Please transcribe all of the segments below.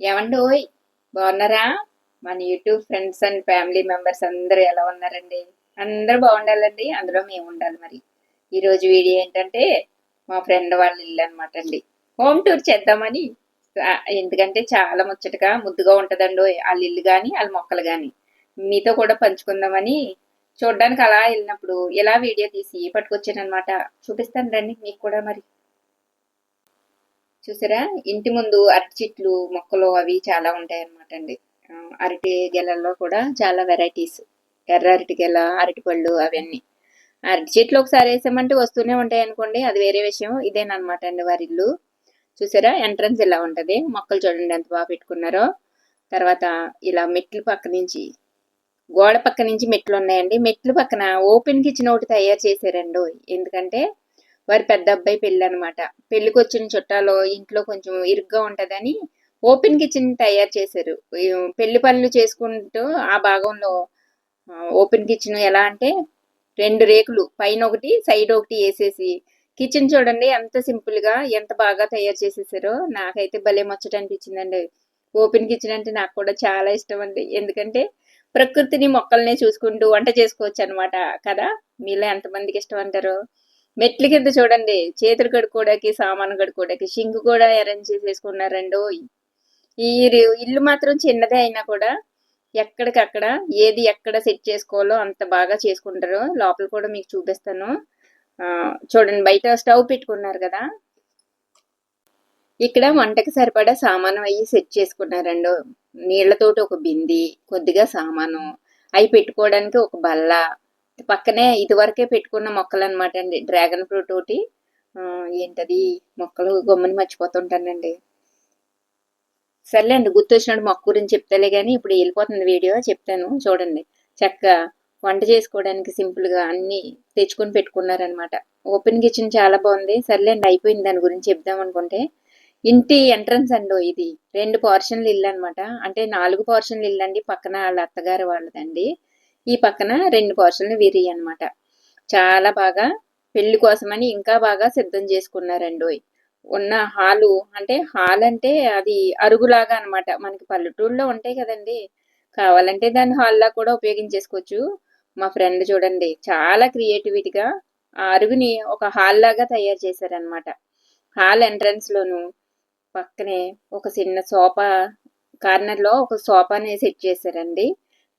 ఏమండి ఓయ్? బాగున్నారా? మన YouTube friends and family members అందరూ ఎలా ఉన్నారండి? అందరూ బాగుండాలండి అందులో మేము ఉండాలి మరి. ఈరోజు వీడియో ఏంటంటే మా ఫ్రెండ్ వాళ్ళ ఇల్లు అనమాట అండి. హోమ్ టూర్ చేద్దామని. ఎందుకంటే చాలా ముచ్చటగా ముద్దుగా ఉంటుందండి ఓయ్ వాళ్ళ ఇల్లు కానీ వాళ్ళ మొక్కలు కానీ మీతో కూడా పంచుకుందామని చూడడానికి అలా వెళ్ళినప్పుడు ఇలా వీడియో తీసి పట్టుకొచ్చాను అనమాట చూపిస్తాను రండి మీకు కూడా మరి. చూసారా? ఇంటి ముందు అరటి చెట్లు మొక్కలు అవి చాలా ఉంటాయి అన్నమాట అండి అరటి గెలల్లో కూడా చాలా వెరైటీస్ ఎర్ర అరటి గెల అరటి పళ్ళు అవన్నీ. అరటి చెట్లు ఒకసారి వేసామంటే వస్తూనే ఉంటాయి అనుకోండి అది వేరే విషయం. ఇదేనమాట అండి వారి ఇల్లు. చూసారా? ఎంట్రన్స్ ఇలా ఉంటుంది. మొక్కలు చూడండి ఎంత బాగా పెట్టుకున్నారో. తర్వాత ఇలా మెట్లు పక్క నుంచి గోడ పక్క నుంచి మెట్లు ఉన్నాయండి. మెట్లు పక్కన ఓపెన్ కిచెన్ ఒకటి తయారు చేశారండి. ఎందుకంటే వారి పెద్ద అబ్బాయి పెళ్ళి అనమాట పెళ్ళికి వచ్చిన చుట్టాలు ఇంట్లో కొంచెం ఇరుగ్గా ఉంటుందని ఓపెన్ కిచెన్ తయారు చేశారు. పెళ్ళి పనులు చేసుకుంటూ ఆ భాగంలో ఓపెన్ కిచెన్ ఎలా అంటే రెండు రేకులు పైన ఒకటి సైడ్ ఒకటి వేసేసి కిచెన్ చూడండి ఎంత సింపుల్గా ఎంత బాగా తయారు చేసేసారో నాకైతే భలే ముచ్చట అనిపించిందండి. ఓపెన్ కిచెన్ అంటే నాకు కూడా చాలా ఇష్టం అండి. ఎందుకంటే ప్రకృతిని మొక్కల్ని చూసుకుంటూ వంట చేసుకోవచ్చు అనమాట కదా. మీలో ఎంతమందికి ఇష్టం అంటారు? మెట్ల కింద చూడండి. చేతులు కడుక్కోవడానికి సామాను కడుక్కోవడానికి షింక్ కూడా అరేంజ్ చేసేసుకున్నారండో. ఈ ఇల్లు మాత్రం చిన్నదే అయినా కూడా ఎక్కడికక్కడ ఏది ఎక్కడ సెట్ చేసుకోవాలో అంత బాగా చేసుకుంటారు. లోపల కూడా మీకు చూపిస్తాను. ఆ, చూడండి బయట స్టవ్ పెట్టుకున్నారు కదా. ఇక్కడ వంటకి సరిపడా సామాను అయ్యి సెట్ చేసుకున్నారండి. నీళ్ళతోటి ఒక బింది కొద్దిగా సామాను అవి పెట్టుకోవడానికి ఒక బల్ల పక్కనే ఇదివరకే పెట్టుకున్న మొక్కలు అనమాట అండి. డ్రాగన్ ఫ్రూట్ ఒకటి ఏంటది? మొక్కలు గమ్ముని మర్చిపోతుంటానండి. సర్లేండి గుర్తొచ్చినట్టు మొక్క గురించి చెప్తాలే కానీ ఇప్పుడు వెళ్ళిపోతుంది వీడియో చెప్తాను. చూడండి. చక్కగా వంట చేసుకోవడానికి సింపుల్గా అన్నీ తెచ్చుకొని పెట్టుకున్నారనమాట ఓపెన్ కిచెన్ చాలా బాగుంది. సర్లేండి అయిపోయింది దాని గురించి చెప్దాం అనుకుంటే. ఇంటి ఎంట్రన్స్ అండి ఇది. రెండు పోర్షన్లు ఇల్లు అనమాట అంటే నాలుగు పోర్షన్లు ఇల్లు అండి పక్కన వాళ్ళ అత్తగారు వాళ్ళదండి. ఈ పక్కన రెండు పోర్షన్లు వీరి అన్నమాట. చాలా బాగా పెళ్ళి కోసమని ఇంకా బాగా సిద్ధం చేసుకున్నారండి ఉన్న హాలు అంటే హాల్ అంటే అది అరుగులాగా అన్నమాట. మనకి పల్లెటూరులో ఉంటాయి కదండి. కావాలంటే దాన్ని హాల్లా కూడా ఉపయోగించేసుకోవచ్చు. మా ఫ్రెండ్ చూడండి చాలా క్రియేటివిటీగా ఆ అరుగుని ఒక హాల్ లాగా తయారు చేశారనమాట హాల్ ఎంట్రన్స్ లోను పక్కనే ఒక చిన్న సోఫా కార్నర్లో ఒక సోఫాని సెట్ చేశారండి.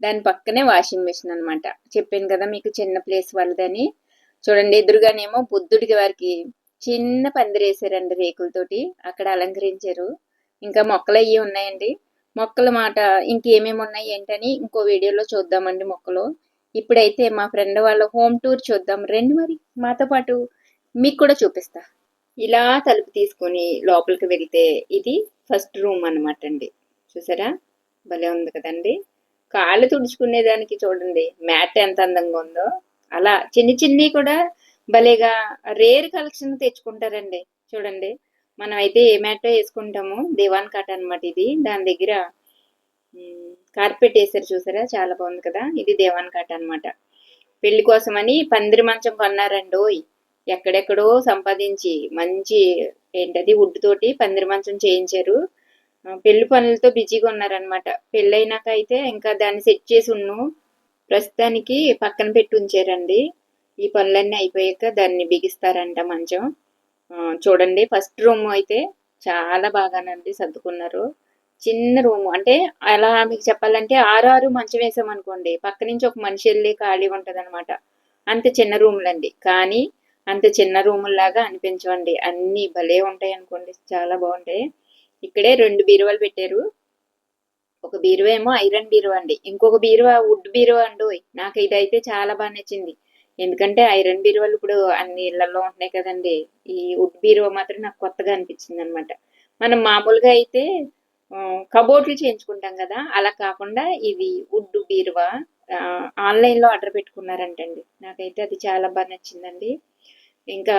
దాని పక్కనే వాషింగ్ మెషిన్ అనమాట చెప్పాను కదా మీకు చిన్న ప్లేస్ వాళ్ళదని. చూడండి ఎదురుగానేమో బుద్ధుడికి వారికి చిన్న పందిరేసారండి రేకులతోటి. అక్కడ అలంకరించారు. ఇంకా మొక్కలు అయ్యి ఉన్నాయండి. మొక్కల మాట ఇంకేమేమి ఉన్నాయి ఏంటని ఇంకో వీడియోలో చూద్దామండి మొక్కలు. ఇప్పుడైతే మా ఫ్రెండ్ వాళ్ళ హోమ్ టూర్ చూద్దాం. రండి మరి మాతో పాటు మీకు కూడా చూపిస్తా. ఇలా తలుపు తీసుకొని లోపలికి వెళ్తే ఇది ఫస్ట్ రూమ్ అన్నమాట అండి. చూసారా? భలే ఉంది కదండి. కాళ్ళు తుడుచుకునేదానికి చూడండి మ్యాట్ ఎంత అందంగా ఉందో. అలా చిన్ని చిన్ని కూడా భలేగా రేర్ కలెక్షన్ తెచ్చుకుంటారండి. చూడండి మనం అయితే ఏ మ్యాట్ వేసుకుంటాము దివాన్ కట్ అన్నమాట ఇది. దాని దగ్గర కార్పెట్ వేసారు చూసారా? చాలా బాగుంది కదా? ఇది దేవాన్ కట్ అన్నమాట. పెళ్ళి కోసమని పందిరి మంచం కొన్నారండి ఓయ్. ఎక్కడెక్కడో సంపాదించి మంచి ఏంటది వుడ్ తోటి పందిరి మంచం చేయించారు. పెళ్ళి పనులతో బిజీగా ఉన్నారనమాట పెళ్ళైనాక అయితే ఇంకా దాన్ని సెట్ చేసి ఉన్ను. ప్రస్తుతానికి పక్కన పెట్టి ఉంచారండి. ఈ పనులన్నీ అయిపోయాక దాన్ని బిగిస్తారంట మంచం. చూడండి ఫస్ట్ రూమ్ అయితే చాలా బాగానండి సర్దుకున్నారు. చిన్న రూమ్. అంటే అలా మీకు చెప్పాలంటే ఆరు ఆరు మంచం వేసాం అనుకోండి పక్క నుంచి ఒక మనిషి వెళ్ళి ఖాళీ ఉంటుంది అనమాట అంత చిన్న రూములండి. కానీ అంత చిన్న రూముల్లాగా అనిపించవండి. అన్ని భలే ఉంటాయి అనుకోండి చాలా బాగుంటాయి. ఇక్కడే రెండు బీరువాలు పెట్టారు. ఒక బీరువా ఏమో ఐరన్ బీరువా అండి. ఇంకొక బీరువా వుడ్ బీరువా అండి నాకు ఇదైతే చాలా బాగా నచ్చింది. ఎందుకంటే ఐరన్ బీరువాలు ఇప్పుడు అన్ని ఇళ్ళలో ఉంటున్నాయి కదండి. ఈ వుడ్ బీరువా మాత్రం నాకు కొత్తగా అనిపించింది అనమాట మనం మామూలుగా అయితే కబోర్డ్లు చేయించుకుంటాం కదా. అలా కాకుండా ఇది వుడ్ బీరువా ఆన్లైన్లో ఆర్డర్ పెట్టుకున్నారంటండి. నాకైతే అది చాలా బాగా నచ్చిందండి. ఇంకా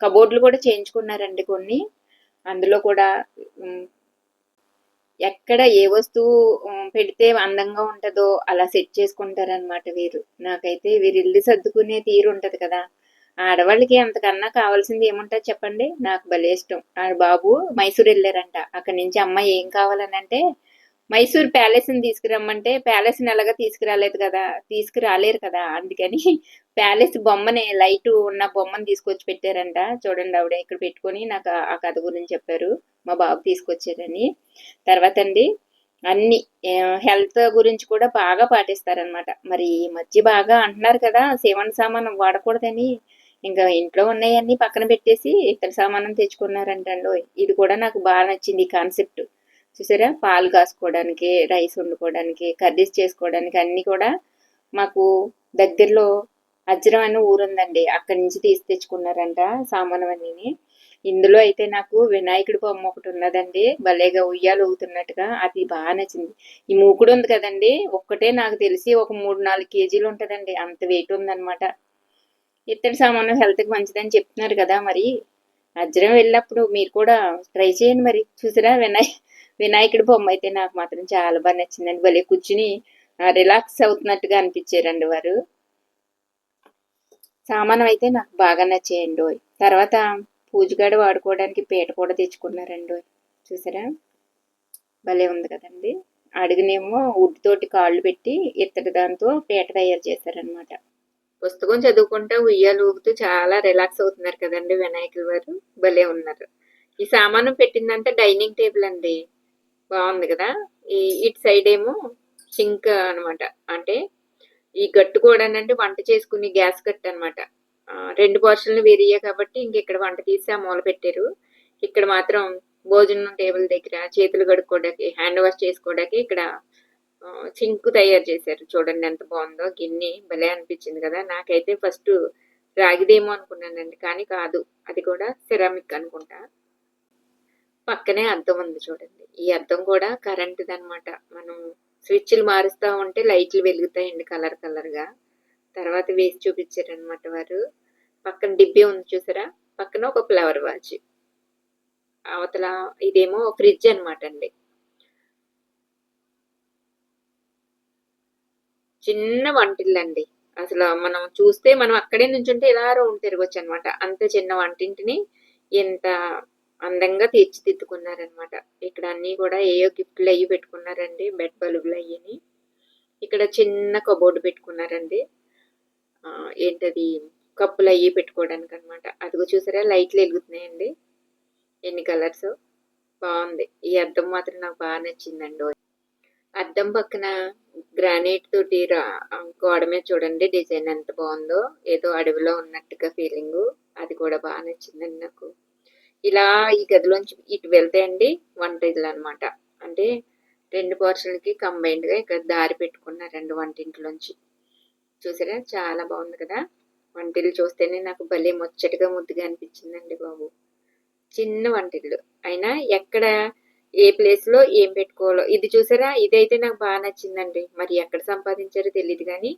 కబోర్డ్లు కూడా చేయించుకున్నారండి కొన్ని. అందులో కూడా ఎక్కడ ఏ వస్తువు పెడితే అందంగా ఉంటుందో అలా సెట్ చేసుకుంటారనమాట వీరు. నాకైతే వీరు ఇల్లు సర్దుకునే తీరు ఉంటది కదా. ఆడవాళ్ళకి అంతకన్నా కావాల్సింది ఏముంటుంది చెప్పండి? నాకు భలే ఇష్టం. ఆ బాబు మైసూర్ వెళ్ళారంట. అక్కడి నుంచి అమ్మ ఏం కావాలని అంటే మైసూర్ ప్యాలెస్ని తీసుకురమ్మంటే ప్యాలెస్ని తీసుకురాలేదు కదా తీసుకురాలేరు కదా అందుకని ప్యాలెస్ బొమ్మని లైట్ ఉన్న బొమ్మని తీసుకొచ్చి పెట్టారంట. చూడండి ఆవిడ ఇక్కడ పెట్టుకొని నాకు ఆ కథ గురించి చెప్పారు. మా బాబు తీసుకొచ్చారని. తర్వాత అండి అన్ని హెల్త్ గురించి కూడా బాగా పాటిస్తారనమాట మరి ఈ మధ్య బాగా అంటున్నారు కదా సేవన సామానం వాడకూడదని. ఇంకా ఇంట్లో ఉన్నాయన్నీ పక్కన పెట్టేసి ఇతర సామానం తెచ్చుకున్నారంటండి ఇది కూడా నాకు బాగా నచ్చింది ఈ కాన్సెప్ట్. చూసారా? పాలు కాసుకోవడానికి రైస్ వండుకోవడానికి కర్రీస్ చేసుకోవడానికి అన్నీ కూడా మాకు దగ్గరలో అజ్రం అనే ఊరుందండి అక్కడి నుంచి తీసి తెచ్చుకున్నారంట సామానం ఇందులో అయితే నాకు వినాయకుడి బొమ్మ ఒకటి ఉన్నదండి. భలేగా ఉయ్యాలు ఊగుతున్నట్టుగా అది బాగా నచ్చింది. ఈ మూకుడు ఉంది కదండి. ఒక్కటే నాకు తెలిసి ఒక మూడు నాలుగు కేజీలు ఉంటుందండి. అంత వెయిట్ ఉందన్నమాట. ఇత్తడి సామాను హెల్త్కి మంచిదని చెప్తున్నారు కదా మరి. అజ్రం వెళ్ళినప్పుడు మీరు కూడా ట్రై చేయండి మరి. చూసారా? వినాయక్ వినాయకుడి బొమ్మ అయితే నాకు మాత్రం చాలా బాగా నచ్చిందండి. భలే కూర్చుని రిలాక్స్ అవుతున్నట్టుగా అనిపించారండి వారు. సామానం అయితే నాకు బాగా నచ్చేయండి తర్వాత పూజగాడ వాడుకోవడానికి పీట కూడా తెచ్చుకున్నారండి చూసారా? భలే ఉంది కదండి. అడుగునేమో వుడ్ తోటి కాళ్ళు పెట్టి ఇత్తడి దాంతో పీట తయారు చేశారనమాట పుస్తకం చదువుకుంటే ఉయ్యాలు ఊగుతూ చాలా రిలాక్స్ అవుతున్నారు కదండి వినాయకులు వారు. భలే ఉన్నారు. ఈ సామాను పెట్టిందంటే డైనింగ్ టేబుల్ అండి. బాగుంది కదా? ఈ ఇటు సైడ్ ఏమో సింక్ అనమాట అంటే ఈ గట్టు కూడా అంటే వంట చేసుకునే గ్యాస్ గట్టు అనమాట రెండు పోర్షన్లు వేరియే కాబట్టి ఇంక ఇక్కడ వంట తీసి ఆ మూల పెట్టారు. ఇక్కడ మాత్రం భోజనం టేబుల్ దగ్గర చేతులు కడుక్కోవడానికి హ్యాండ్ వాష్ చేసుకోవడానికి ఇక్కడ సింక్ తయారు చేశారు. చూడండి ఎంత బాగుందో గిన్నె భలే అనిపించింది కదా? నాకైతే ఫస్ట్ రాగిదేమో అనుకున్నానండి కానీ కాదు. అది కూడా సిరామిక్ అనుకుంటా. పక్కనే అద్దం ఉంది చూడండి. ఈ అద్దం కూడా కరెంటుది అనమాట మనం స్విచ్లు మారుస్తూ ఉంటే లైట్లు వెలుగుతాయండి కలర్ కలర్గా తర్వాత వేసి చూపించారనమాట వారు. పక్కన డిబ్బి ఉంది చూసారా? పక్కన ఒక ఫ్లవర్ వాచ్ అవతల ఇదేమో ఫ్రిడ్జ్ అనమాట అండి. చిన్న వంటిల్లండి. అసలు మనం చూస్తే మనం అక్కడే నుంచుంటే ఇలా రౌండ్ తిరగచ్చు అనమాట అంత చిన్న వంటింటిని ఎంత అందంగా తీర్చిదిద్దుకున్నారనమాట ఇక్కడ అన్నీ కూడా ఏయో గిఫ్ట్లు అయ్యి పెట్టుకున్నారండి బెడ్ బల్బులు అయ్యని. ఇక్కడ చిన్న కబోర్డు పెట్టుకున్నారండి. ఏంటది? కప్పులు అయ్యి పెట్టుకోవడానికి అనమాట అదిగో చూసారా లైట్లు వెలుగుతున్నాయండి. ఎన్ని కలర్స్? బాగుంది. ఈ అద్దం మాత్రం నాకు బాగా నచ్చిందండి. అద్దం పక్కన గ్రానైట్ తోటి గోడ మీద చూడండి డిజైన్ ఎంత బాగుందో. ఏదో అడవిలో ఉన్నట్టుగా ఫీలింగ్. అది కూడా బాగా నచ్చిందండి నాకు. ఇలా ఈ గదిలోంచి ఇటు వెళ్తే అండి వంటిల్లు అనమాట అంటే రెండు పోర్షన్లకి కంబైన్డ్గా ఇక్కడ దారి పెట్టుకున్నారండి వంటింట్లోంచి. చూసారా? చాలా బాగుంది కదా? వంటిల్లు చూస్తేనే నాకు భలే ముచ్చటగా ముద్దుగా అనిపించిందండి బాబు. చిన్న వంటిల్లు. అయినా ఎక్కడ ఏ ప్లేస్లో ఏం పెట్టుకోవాలో. ఇది చూసారా? ఇదైతే నాకు బాగా నచ్చిందండి. మరి ఎక్కడ సంపాదించారో తెలియదు కానీ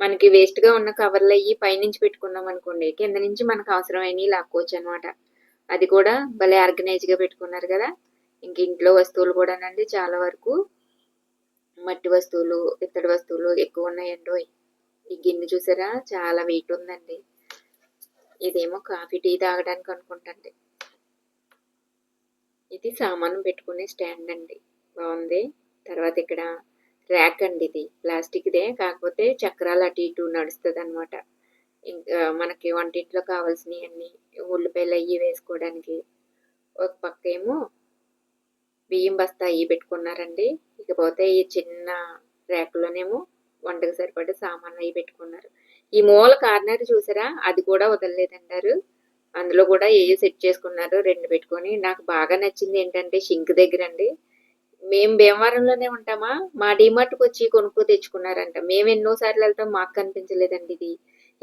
మనకి వేస్ట్గా ఉన్న కవర్లు అయ్యి పైనుంచి పెట్టుకున్నాం అనుకోండి కింద నుంచి మనకు అవసరమైనవి లాక్కోవచ్చు అనమాట అది కూడా భలే ఆర్గనైజ్గా పెట్టుకున్నారు కదా. ఇంక ఇంట్లో వస్తువులు కూడానండి చాలా వరకు. మట్టి వస్తువులు ఇత్తడి వస్తువులు ఎక్కువ ఉన్నాయండి ఈ గిన్నె చూసారా? చాలా వెయిట్ ఉందండి. ఇదేమో కాఫీ టీ తాగడానికి అనుకుంటండి. ఇది సామాను పెట్టుకునే స్టాండ్ అండి. బాగుంది. తర్వాత ఇక్కడ ర్యాక్ అండి ఇది. ప్లాస్టిక్దే కాకపోతే చక్రాలు అటు ఇటు నడుస్తుంది అనమాట ఇంకా మనకి వంటింట్లో కావాల్సినవన్నీ ఉల్లిపాయలు అవి వేసుకోవడానికి. ఒక పక్క ఏమో బియ్యం బస్తా అవి పెట్టుకున్నారండి. ఇకపోతే ఈ చిన్న ర్యాక్లోనేమో వంటకు సరిపడే సామాన్లు అవి పెట్టుకున్నారు. ఈ మూల కార్నర్ చూసారా? అది కూడా వదలలేదంటారు. అందులో కూడా ఏ సెట్ చేసుకున్నారు రెండు పెట్టుకొని. నాకు బాగా నచ్చింది ఏంటంటే షింక్ దగ్గర అండి మేము భీమవరంలోనే ఉంటామా? మా డిమార్ట్కి వచ్చి కొనుక్కో తెచ్చుకున్నారంట. మేము ఎన్నోసార్లు వెళ్తాం మాకు కనిపించలేదండి ఇది.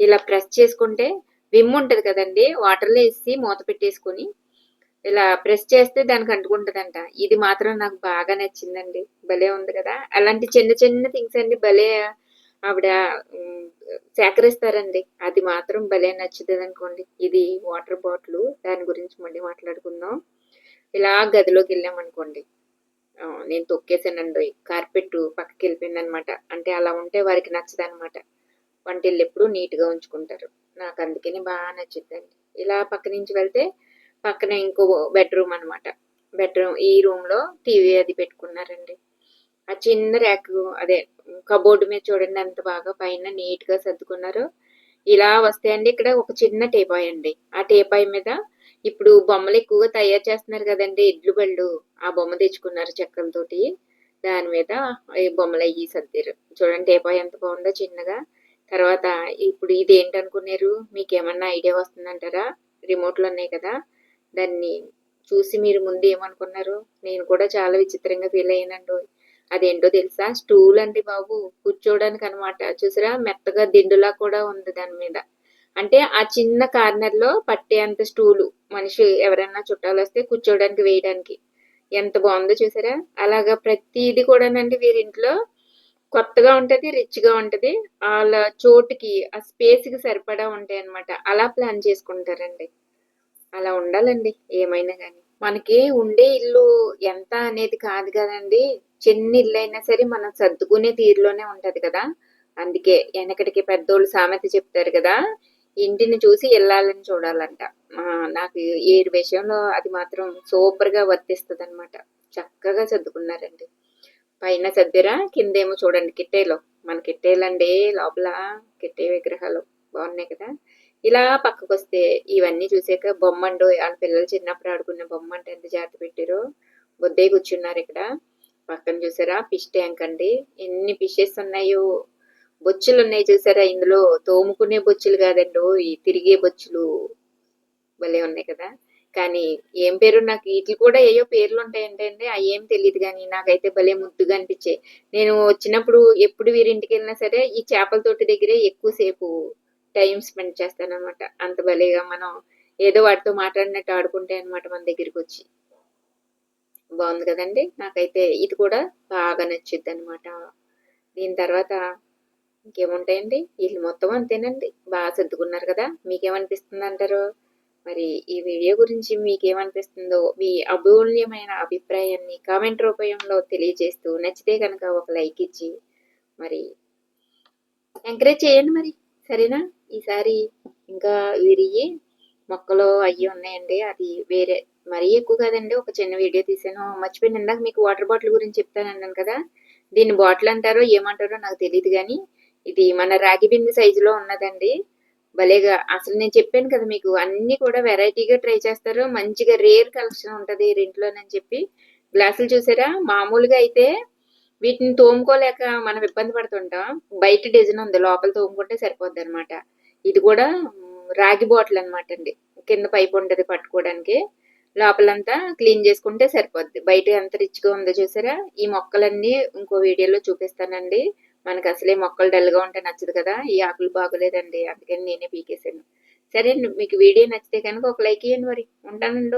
ఇలా ప్రెస్ చేసుకుంటే విమ్ ఉంటుంది కదండి వాటర్లో వేసి మూత పెట్టేసుకొని ఇలా ప్రెస్ చేస్తే దానికి అంటుకుంటుందంట. ఇది మాత్రం నాకు బాగా నచ్చిందండి. భలే ఉంది కదా. అలాంటి చిన్న చిన్న థింగ్స్ అండి భలే ఆవిడ సేకరిస్తారండి. అది మాత్రం భలే నచ్చుతుంది అనుకోండి. ఇది వాటర్ బాటిల్ దాని గురించి మళ్ళీ మాట్లాడుకుందాం. ఇలా గదిలోకి వెళ్ళామనుకోండి నేను తొక్కేసానండి. కార్పెట్ పక్కకి వెళ్ళిపోయింది అనమాట అంటే అలా ఉంటే వారికి నచ్చదనమాట. వంటిల్లు ఎప్పుడు నీట్గా ఉంచుకుంటారు. నాకు అందుకని బాగా నచ్చుద్దండి. ఇలా పక్క నుంచి వెళ్తే పక్కన ఇంకో బెడ్రూమ్ అనమాట బెడ్రూమ్ ఈ రూమ్లో టీవీ అది పెట్టుకున్నారండి. ఆ చిన్న ర్యాక్ అదే కబోర్డు మీద చూడండి ఎంత బాగా పైన నీట్గా సర్దుకున్నారు. ఇలా వస్తాయండి ఇక్కడ ఒక చిన్న టేపాయ్ అండి. ఆ టేపాయ్ మీద ఇప్పుడు బొమ్మలు ఎక్కువగా తయారు చేస్తున్నారు కదండి ఇడ్లు బళ్ళు. ఆ బొమ్మ తెచ్చుకున్నారు చెక్కలతోటి. దాని మీద ఈ బొమ్మలు అయ్యి సర్దారు. చూడండి టేపాయ్ ఎంత బాగుందో చిన్నగా. తర్వాత ఇప్పుడు ఇది ఏంటనుకున్నారు? మీకు ఏమన్నా ఐడియా వస్తుందంటారా? రిమోట్లు ఉన్నాయి కదా. దాన్ని చూసి మీరు ముందు ఏమనుకున్నారు? నేను కూడా చాలా విచిత్రంగా ఫీల్ అయ్యానండి. అదేంటో తెలుసా? స్టూల్ అండి బాబు. కూర్చోవడానికి అనమాట చూసారా? మెత్తగా దిండులా కూడా ఉంది దాని మీద. అంటే ఆ చిన్న కార్నర్లో పట్టేంత స్టూలు. మనిషి ఎవరైనా చుట్టాలు వస్తే కూర్చోవడానికి వేయడానికి. ఎంత బాగుందో చూసారా? అలాగా ప్రతిది కూడానండి వీరింట్లో కొత్తగా ఉంటది రిచ్గా ఉంటది. వాళ్ళ చోటుకి ఆ స్పేస్కి సరిపడా ఉంటాయి అనమాట అలా ప్లాన్ చేసుకుంటారండి. అలా ఉండాలండి ఏమైనా కానీ మనకి ఉండే ఇల్లు ఎంత అనేది కాదు కదండి. చిన్న ఇల్లు అయినా సరే మనం సర్దుకునే తీరులోనే ఉంటది కదా. అందుకే వెనకటికి పెద్దోళ్ళు సామెత చెప్తారు కదా. ఇంటిని చూసి వెళ్ళాలని చూడాలంట. నాకు ఏ విషయంలో అది మాత్రం సూపర్గా వర్తిస్తుంది అనమాట చక్కగా సర్దుకున్నారండి. పైన సర్దిరా కిందేమో చూడండి కిట్టేలో. మన కిట్టేలండి లోపల కిట్టే విగ్రహాలు. బాగున్నాయి కదా? ఇలా పక్కకు వస్తే ఇవన్నీ చూసాక బొమ్మండు వాళ్ళ పిల్లలు చిన్నప్పుడు ఆడుకునే బొమ్మ అంటే ఎంత జాగ్రత్త పెట్టారో. బొద్దే కూర్చున్నారు ఇక్కడ. పక్కన చూసారా? ఫిష్ ట్యాంక్ అండి. ఎన్ని ఫిషెస్ ఉన్నాయో. బొచ్చులు ఉన్నాయి చూసారా? ఇందులో తోముకునే బొచ్చులు కాదండి ఈ తిరిగే బొచ్చులు. భలే ఉన్నాయి కదా? కానీ ఏం పేరు నాకు వీటికి కూడా ఏయో పేర్లు ఉంటాయంటే అండి అవి ఏం తెలియదు కానీ నాకైతే భలే ముద్దుగా అనిపించే నేను వచ్చినప్పుడు ఎప్పుడు వీరింటికి వెళ్ళినా సరే ఈ చేపల తోటి దగ్గరే ఎక్కువసేపు టైం స్పెండ్ చేస్తాను అనమాట అంత భలేగా మనం ఏదో వాటితో మాట్లాడినట్టు ఆడుకుంటే అనమాట మన దగ్గరికి వచ్చి. బాగుంది కదండి? నాకైతే ఇది కూడా బాగా నచ్చుద్ది అనమాట దీని తర్వాత ఇంకేముంటాయండి? వీళ్ళు మొత్తం అంతేనండి. బాగా సర్దుకున్నారు కదా? మీకేమనిపిస్తుంది అంటారు మరి ఈ వీడియో గురించి మీకేమనిపిస్తుందో మీ అమూల్యమైన అభిప్రాయాన్ని కామెంట్ రూపంలో తెలియజేస్తూ నచ్చితే కనుక ఒక లైక్ ఇచ్చి మరి ఎంకరేజ్ చేయండి మరి సరేనా? ఈసారి ఇంకా విరిగి మొక్కలు అయ్యి ఉన్నాయండి. అది వేరే మరీ ఎక్కువ కదండి. ఒక చిన్న వీడియో తీసాను. మర్చిపోయిన. ఇందాక మీకు వాటర్ బాటిల్ గురించి చెప్తానన్నాను కదా. దీన్ని బాటిల్ అంటారో ఏమంటారో నాకు తెలియదు కానీ ఇది మన రాగి బింది సైజులో ఉన్నదండి. భలేగా అసలు నేను చెప్పాను కదా మీకు అన్ని కూడా వెరైటీగా ట్రై చేస్తారు. మంచిగా రేర్ కలెక్షన్ ఉంటుంది ఇంట్లోనని చెప్పి. గ్లాసులు చూసారా? మామూలుగా అయితే వీటిని తోముకోలేక మనం ఇబ్బంది పడుతుంటాం. బయట డిజైన్ ఉంది లోపల తోముకుంటే సరిపోద్ది అనమాట ఇది కూడా రాగి బాటిల్ అనమాట అండి. కింద పైపు ఉంటుంది పట్టుకోవడానికి. లోపలంతా క్లీన్ చేసుకుంటే సరిపోద్ది. బయట ఎంత రిచ్గా ఉందో చూసారా? ఈ మొక్కలన్నీ ఇంకో వీడియోలో చూపిస్తానండి. మనకు అసలే మొక్కలు డల్గా ఉంటే నచ్చదు కదా ఈ ఆకులు బాగోలేదండి అందుకని నేనే పీకేసాను సరే మీకు వీడియో నచ్చితే కనుక ఒక లైక్ ఇవ్వండి మరి. ఉంటానండి